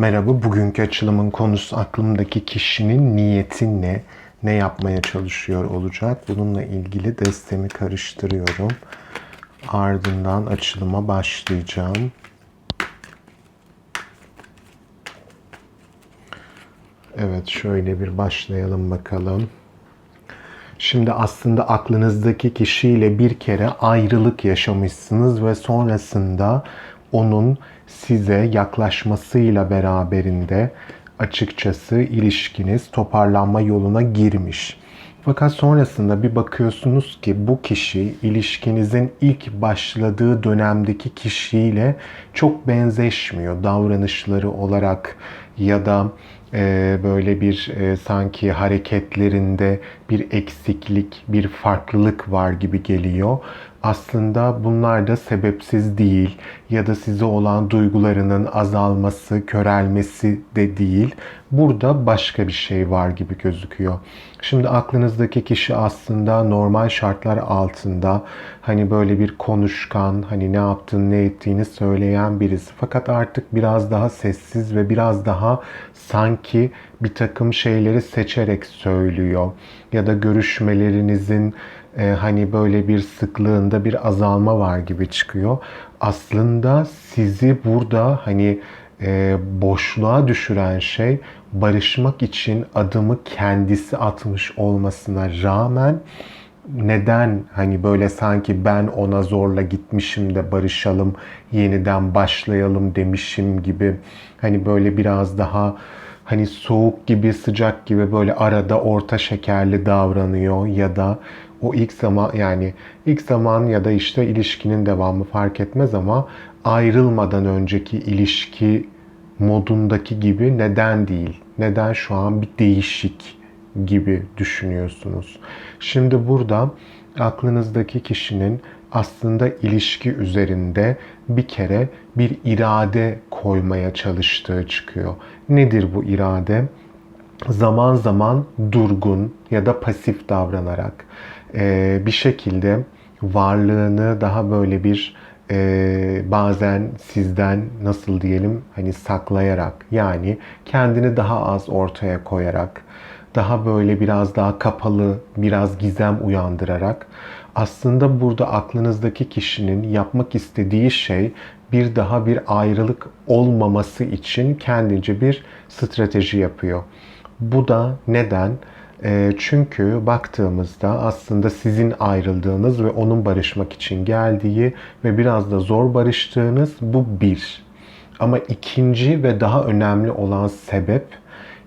Merhaba, bugünkü açılımın konusu aklımdaki kişinin niyeti ne? Ne yapmaya çalışıyor olacak? Bununla ilgili destemi karıştırıyorum. Ardından açılıma başlayacağım. Evet, şöyle bir başlayalım bakalım. Şimdi aslında aklınızdaki kişiyle bir kere ayrılık yaşamışsınız ve sonrasında onun size yaklaşmasıyla beraberinde açıkçası ilişkiniz toparlanma yoluna girmiş. Fakat sonrasında bir bakıyorsunuz ki bu kişi ilişkinizin ilk başladığı dönemdeki kişiyle çok benzeşmiyor davranışları olarak ya da e, böyle bir e, sanki hareketlerinde bir eksiklik, bir farklılık var gibi geliyor. Aslında bunlar da sebepsiz değil ya da size olan duygularının azalması, körelmesi de değil. Burada başka bir şey var gibi gözüküyor. Şimdi aklınızdaki kişi aslında normal şartlar altında hani böyle bir konuşkan, hani ne yaptığını ne ettiğini söyleyen birisi. Fakat artık biraz daha sessiz ve biraz daha sanki bir takım şeyleri seçerek söylüyor. Ya da görüşmelerinizin e, hani böyle bir sıklığında bir azalma var gibi çıkıyor. Aslında sizi burada hani e, boşluğa düşüren şey barışmak için adımı kendisi atmış olmasına rağmen neden hani böyle sanki ben ona zorla gitmişim de barışalım, yeniden başlayalım demişim gibi hani böyle biraz daha hani soğuk gibi sıcak gibi böyle arada orta şekerli davranıyor ya da o ilk zaman yani ilk zaman ya da işte ilişkinin devamı fark etmez ama ayrılmadan önceki ilişki modundaki gibi neden değil? Neden şu an bir değişik gibi düşünüyorsunuz? Şimdi burada aklınızdaki kişinin aslında ilişki üzerinde bir kere bir irade koymaya çalıştığı çıkıyor. Nedir bu irade? Zaman zaman durgun ya da pasif davranarak bir şekilde varlığını daha böyle bir e, bazen sizden nasıl diyelim hani saklayarak yani kendini daha az ortaya koyarak daha böyle biraz daha kapalı biraz gizem uyandırarak aslında burada aklınızdaki kişinin yapmak istediği şey bir daha bir ayrılık olmaması için kendince bir strateji yapıyor. Bu da neden? Çünkü baktığımızda aslında sizin ayrıldığınız ve onun barışmak için geldiği ve biraz da zor barıştığınız bu bir. Ama ikinci ve daha önemli olan sebep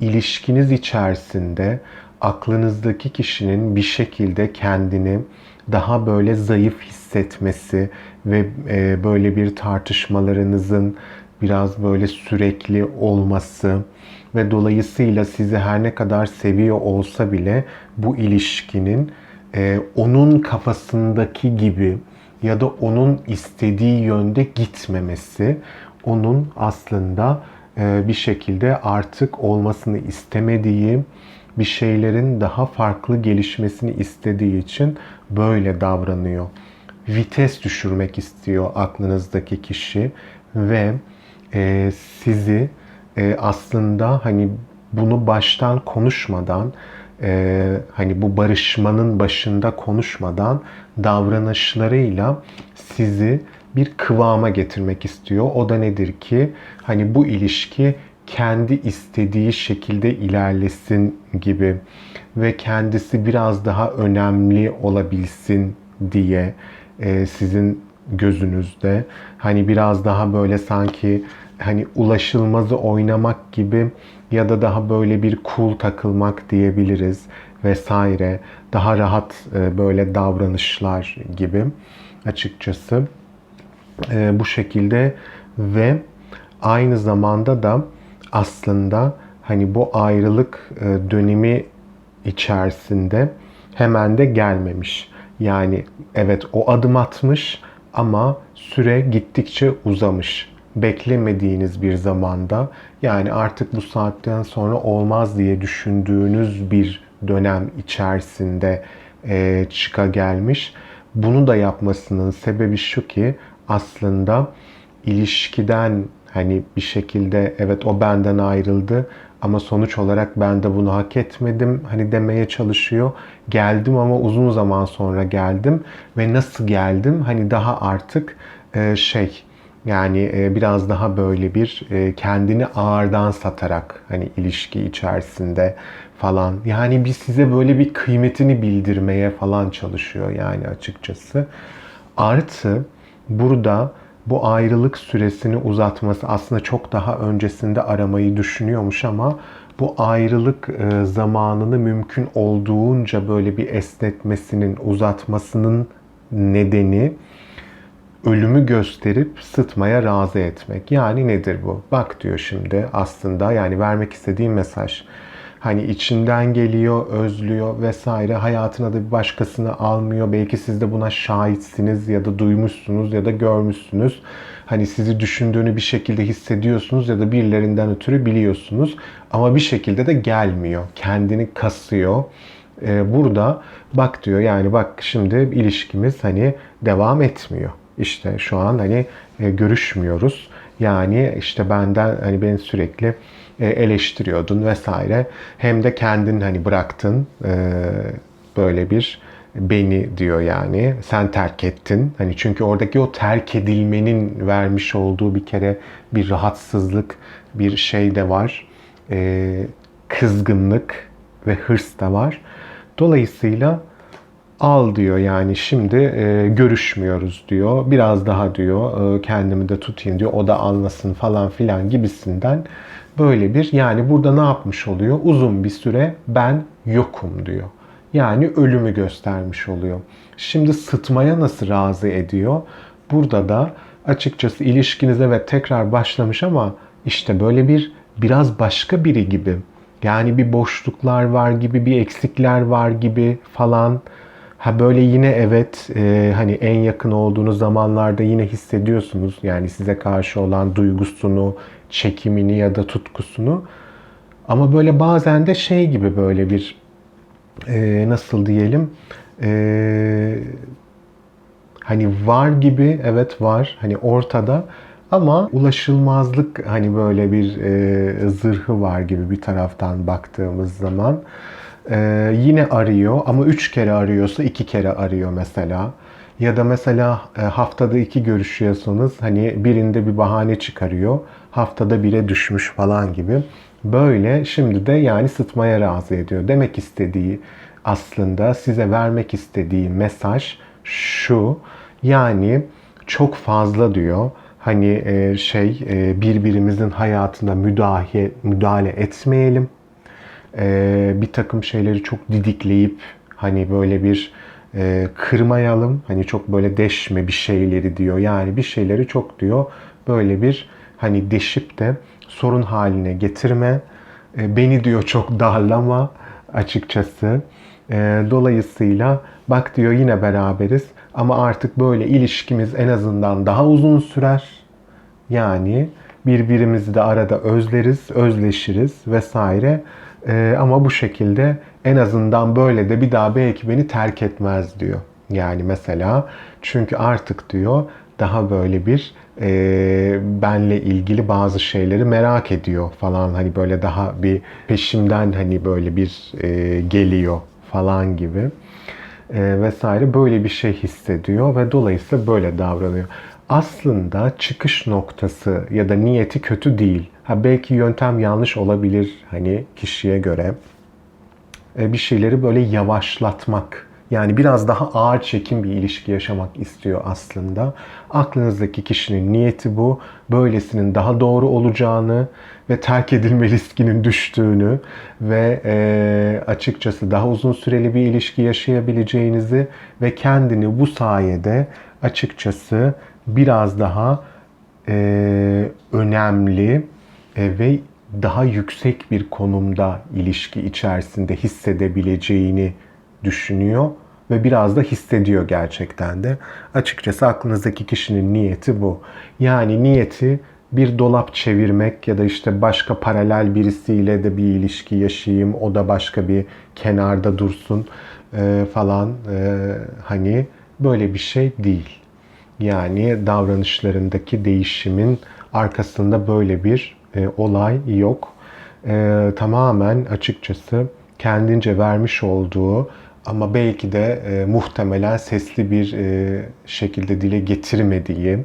ilişkiniz içerisinde aklınızdaki kişinin bir şekilde kendini daha böyle zayıf hissetmesi ve böyle bir tartışmalarınızın biraz böyle sürekli olması, ve dolayısıyla sizi her ne kadar seviyor olsa bile bu ilişkinin e, onun kafasındaki gibi ya da onun istediği yönde gitmemesi, onun aslında e, bir şekilde artık olmasını istemediği, bir şeylerin daha farklı gelişmesini istediği için böyle davranıyor. Vites düşürmek istiyor aklınızdaki kişi ve e, sizi e, aslında hani bunu baştan konuşmadan e, hani bu barışmanın başında konuşmadan davranışlarıyla sizi bir kıvama getirmek istiyor. O da nedir ki hani bu ilişki kendi istediği şekilde ilerlesin gibi ve kendisi biraz daha önemli olabilsin diye e, sizin gözünüzde hani biraz daha böyle sanki hani ulaşılmazı oynamak gibi ya da daha böyle bir cool takılmak diyebiliriz vesaire. Daha rahat e, böyle davranışlar gibi açıkçası e, bu şekilde ve aynı zamanda da aslında hani bu ayrılık e, dönemi içerisinde hemen de gelmemiş. Yani evet o adım atmış ama süre gittikçe uzamış beklemediğiniz bir zamanda yani artık bu saatten sonra olmaz diye düşündüğünüz bir dönem içerisinde e, çıka gelmiş. Bunu da yapmasının sebebi şu ki aslında ilişkiden Hani bir şekilde evet o benden ayrıldı ama sonuç olarak ben de bunu hak etmedim. Hani demeye çalışıyor. Geldim ama uzun zaman sonra geldim ve nasıl geldim? Hani daha artık e, şey yani e, biraz daha böyle bir e, kendini ağırdan satarak hani ilişki içerisinde falan. Yani bir size böyle bir kıymetini bildirmeye falan çalışıyor yani açıkçası. Artı burada bu ayrılık süresini uzatması aslında çok daha öncesinde aramayı düşünüyormuş ama bu ayrılık e, zamanını mümkün olduğunca böyle bir esnetmesinin, uzatmasının nedeni ölümü gösterip sıtmaya razı etmek. Yani nedir bu? Bak diyor şimdi aslında yani vermek istediğim mesaj. Hani içinden geliyor, özlüyor vesaire. Hayatına da bir başkasını almıyor. Belki siz de buna şahitsiniz ya da duymuşsunuz ya da görmüşsünüz. Hani sizi düşündüğünü bir şekilde hissediyorsunuz ya da birilerinden ötürü biliyorsunuz. Ama bir şekilde de gelmiyor. Kendini kasıyor. Ee, burada bak diyor yani bak şimdi ilişkimiz hani devam etmiyor. İşte şu an hani e, görüşmüyoruz. Yani işte benden hani beni sürekli e, eleştiriyordun vesaire. Hem de kendin hani bıraktın e, böyle bir beni diyor yani. Sen terk ettin. Hani çünkü oradaki o terk edilmenin vermiş olduğu bir kere bir rahatsızlık, bir şey de var. Kızgınlık ve hırs da var. Dolayısıyla al diyor yani şimdi e, görüşmüyoruz diyor. Biraz daha diyor e, kendimi de tutayım diyor. O da anlasın falan filan gibisinden böyle bir yani burada ne yapmış oluyor? Uzun bir süre ben yokum diyor. Yani ölümü göstermiş oluyor. Şimdi sıtmaya nasıl razı ediyor? Burada da açıkçası ilişkinize ve tekrar başlamış ama işte böyle bir biraz başka biri gibi. Yani bir boşluklar var gibi, bir eksikler var gibi falan. Ha böyle yine evet e, hani en yakın olduğunuz zamanlarda yine hissediyorsunuz yani size karşı olan duygusunu, çekimini ya da tutkusunu. Ama böyle bazen de şey gibi böyle bir e, nasıl diyelim e, hani var gibi evet var hani ortada ama ulaşılmazlık hani böyle bir e, zırhı var gibi bir taraftan baktığımız zaman. Ee, yine arıyor ama üç kere arıyorsa iki kere arıyor mesela. Ya da mesela e, haftada iki görüşüyorsanız hani birinde bir bahane çıkarıyor. Haftada bire düşmüş falan gibi. Böyle şimdi de yani sıtmaya razı ediyor. Demek istediği aslında size vermek istediği mesaj şu. Yani çok fazla diyor. Hani e, şey e, birbirimizin hayatına müdahale müdahale etmeyelim e, bir takım şeyleri çok didikleyip hani böyle bir e, kırmayalım. Hani çok böyle deşme bir şeyleri diyor. Yani bir şeyleri çok diyor böyle bir hani deşip de sorun haline getirme. E, beni diyor çok darlama açıkçası. E, dolayısıyla bak diyor yine beraberiz ama artık böyle ilişkimiz en azından daha uzun sürer. Yani birbirimizi de arada özleriz, özleşiriz vesaire. Ee, ama bu şekilde en azından böyle de bir daha belki beni terk etmez diyor. Yani mesela çünkü artık diyor daha böyle bir e, benle ilgili bazı şeyleri merak ediyor falan hani böyle daha bir peşimden hani böyle bir e, geliyor falan gibi e, vesaire böyle bir şey hissediyor ve dolayısıyla böyle davranıyor. Aslında çıkış noktası ya da niyeti kötü değil. Ha belki yöntem yanlış olabilir hani kişiye göre. E, bir şeyleri böyle yavaşlatmak. Yani biraz daha ağır çekim bir ilişki yaşamak istiyor aslında. Aklınızdaki kişinin niyeti bu. Böylesinin daha doğru olacağını ve terk edilme riskinin düştüğünü ve e, açıkçası daha uzun süreli bir ilişki yaşayabileceğinizi ve kendini bu sayede açıkçası biraz daha e, önemli e, ve daha yüksek bir konumda ilişki içerisinde hissedebileceğini düşünüyor ve biraz da hissediyor gerçekten de. Açıkçası aklınızdaki kişinin niyeti bu. Yani niyeti bir dolap çevirmek ya da işte başka paralel birisiyle de bir ilişki yaşayayım, o da başka bir kenarda dursun e, falan e, hani böyle bir şey değil. Yani davranışlarındaki değişimin arkasında böyle bir e, olay yok. E, tamamen açıkçası kendince vermiş olduğu ama belki de e, muhtemelen sesli bir e, şekilde dile getirmediği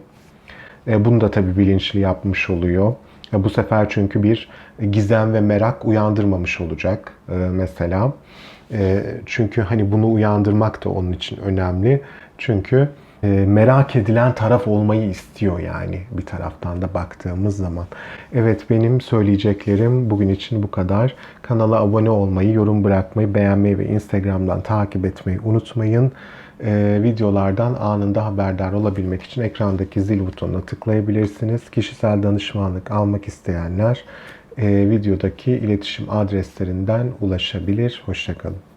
e, bunu da tabii bilinçli yapmış oluyor. E, Bu sefer çünkü bir gizem ve merak uyandırmamış olacak e, mesela. E, Çünkü hani bunu uyandırmak da onun için önemli. Çünkü e, merak edilen taraf olmayı istiyor yani bir taraftan da baktığımız zaman. Evet benim söyleyeceklerim bugün için bu kadar. Kanala abone olmayı, yorum bırakmayı, beğenmeyi ve Instagram'dan takip etmeyi unutmayın. Ee, videolardan anında haberdar olabilmek için ekrandaki zil butonuna tıklayabilirsiniz. Kişisel danışmanlık almak isteyenler e, videodaki iletişim adreslerinden ulaşabilir. Hoşçakalın.